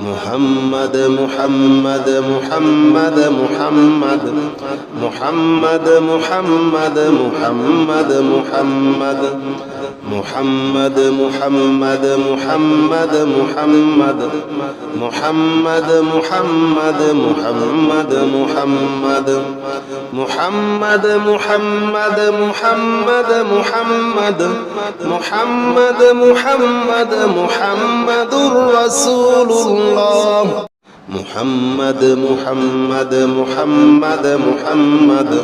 محمد محمد محمد محمد محمد محمد محمد محمد محمد محمد محمد محمد محمد محمد محمد محمد محمد محمد محمد محمد محمد محمد محمد رسول الله محمد محمد محمد محمد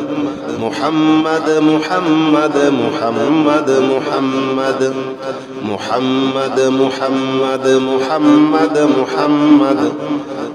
محمد محمد محمد محمد محمد محمد محمد محمد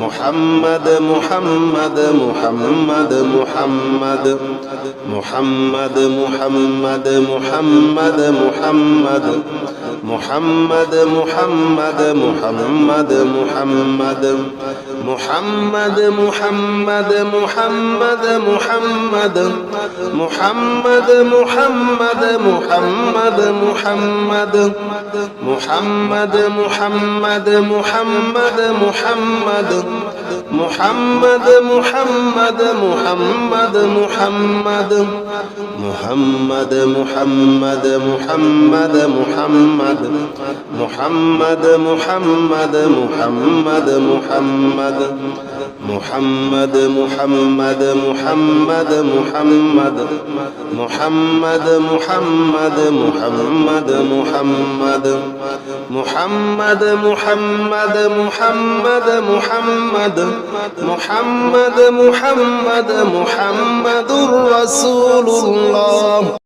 محمد محمد محمد محمد محمد محمد محمد محمد محمد محمد محمد محمد محمد محمد محمد محمد محمد محمد محمد محمد محمد محمد محمد محمد محمد محمد محمد محمد محمد محمد محمد محمد محمد محمد محمد محمد محمد محمد محمد محمد محمد محمد محمد محمد محمد محمد محمد محمد محمد محمد محمد رسول الله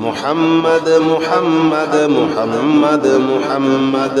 محمد محمد محمد محمد محمد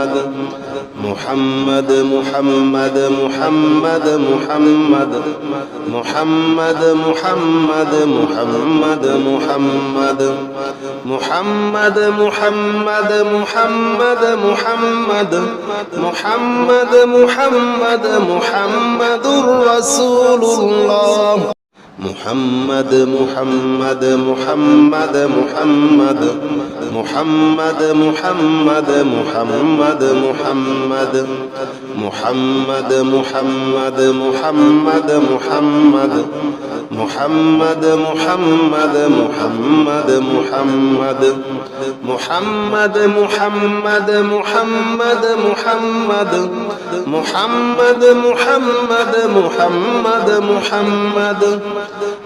محمد محمد محمد محمد محمد محمد محمد محمد محمد محمد محمد محمد محمد محمد رسول الله محمد محمد محمد محمد محمد محمد محمد محمد محمد محمد محمد محمد محمد محمد محمد محمد محمد محمد محمد محمد محمد محمد محمد محمد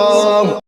বললাম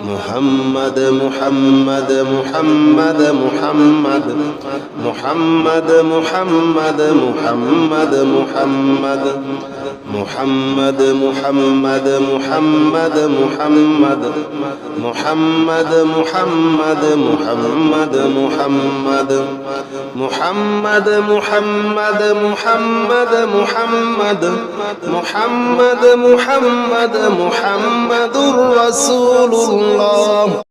محمد محمد محمد محمد محمد محمد محمد محمد محمد محمد محمد محمد محمد محمد محمد محمد محمد محمد محمد محمد محمد محمد محمد رسول الله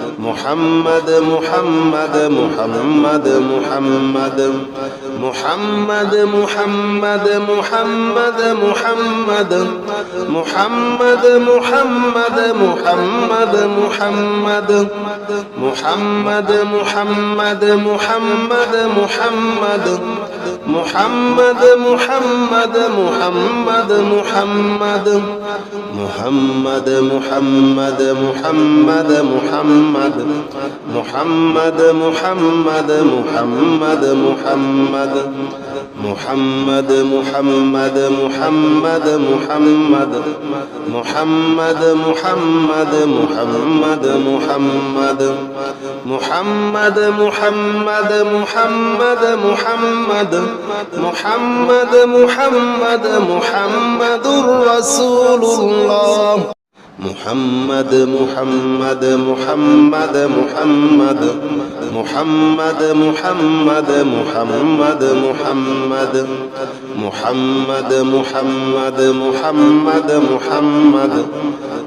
محمد محمد محمد محمد محمد محمد محمد محمد محمد محمد محمد محمد محمد محمد محمد محمد محمد محمد محمد محمد محمد محمد محمد محمد محمد محمد محمد محمد محمد محمد محمد محمد محمد محمد محمد محمد محمد محمد محمد محمد محمد محمد محمد رسول الله محمد محمد محمد محمد محمد محمد محمد محمد محمد محمد محمد محمد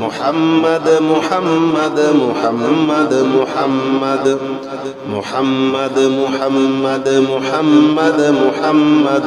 محمد محمد محمد محمد محمد محمد محمد محمد محمد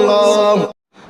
আল্লাহ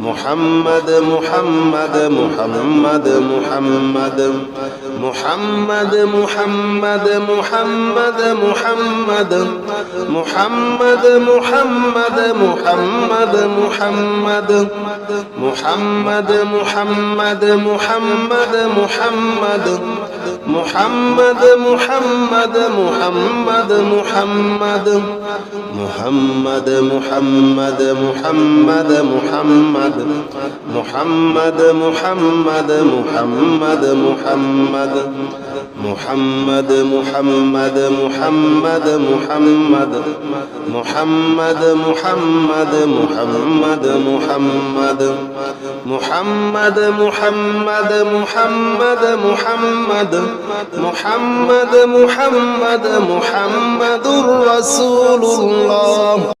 محمد محمد محمد محمد محمد محمد محمد محمد محمد محمد محمد محمد محمد محمد محمد محمد محمد محمد محمد محمد محمد محمد محمد محمد محمد محمد محمد محمد محمد محمد محمد محمد محمد محمد محمد محمد محمد محمد محمد محمد محمد محمد محمد رسول الله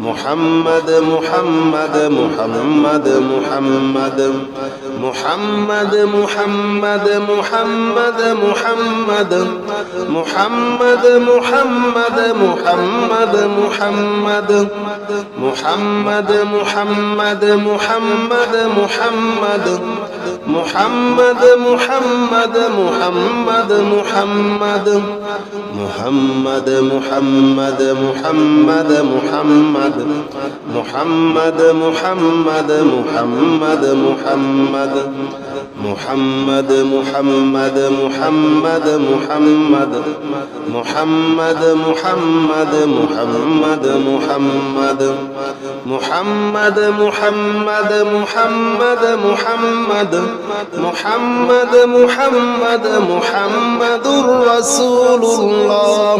محمد محمد محمد محمد محمد محمد محمد محمد محمد محمد محمد محمد محمد محمد محمد محمد محمد محمد محمد محمد محمد محمد محمد محمد محمد محمد محمد محمد محمد محمد محمد محمد محمد محمد محمد محمد محمد محمد محمد محمد محمد محمد محمد رسول الله